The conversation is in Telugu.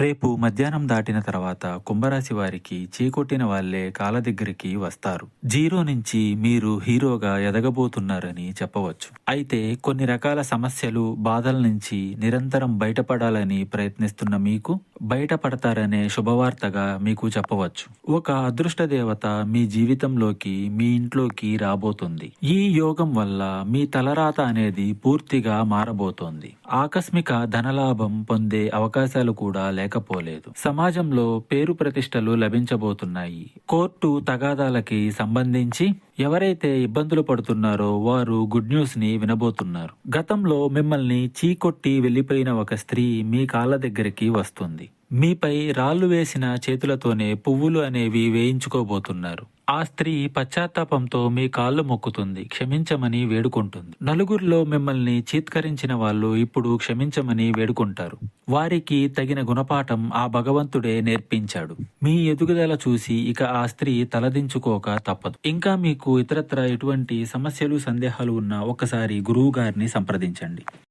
రేపు మధ్యాహ్నం దాటిన తర్వాత కుంభరాశి వారికి చీకొట్టిన వాళ్ళే కాల దగ్గరికి వస్తారు. జీరో నుంచి మీరు హీరోగా ఎదగబోతున్నారని చెప్పవచ్చు. అయితే కొన్ని రకాల సమస్యలు బాధల నుంచి నిరంతరం బయటపడాలని ప్రయత్నిస్తున్న మీకు బయటపడతారనే శుభవార్తగా మీకు చెప్పవచ్చు. ఒక అదృష్ట దేవత మీ జీవితంలోకి మీ ఇంట్లోకి రాబోతుంది. ఈ యోగం వల్ల మీ తలరాత అనేది పూర్తిగా మారబోతోంది. ఆకస్మిక ధనలాభం పొందే అవకాశాలు కూడా లేక లేకపోలేదు. సమాజంలో పేరు ప్రతిష్టలు లభించబోతున్నాయి. కోర్టు తగాదాలకి సంబంధించి ఎవరైతే ఇబ్బందులు పడుతున్నారో వారు గుడ్ న్యూస్ని వినబోతున్నారు. గతంలో మిమ్మల్ని చీకొట్టి వెళ్ళిపోయిన ఒక స్త్రీ మీ కాళ్ళ దగ్గరికి వస్తుంది. మీపై రాళ్ళు వేసిన చేతులతోనే పువ్వులు అనేవి వేయించుకోబోతున్నారు. ఆ స్త్రీ పశ్చాత్తాపంతో మీ కాళ్ళు మొక్కుతుంది క్షమించమని వేడుకుంటుంది. నలుగురిలో మిమ్మల్ని చీత్కరించిన వాళ్ళు ఇప్పుడు క్షమించమని వేడుకుంటారు. వారికి తగిన గుణపాఠం ఆ భగవంతుడే నేర్పించాడు. మీ ఎదుగుదల చూసి ఇక ఆ స్త్రీ తలదించుకోక తప్పదు. ఇంకా మీకు ఇతరత్ర ఎటువంటి సమస్యలు సందేహాలు ఉన్నా ఒకసారి గురువు గారిని సంప్రదించండి.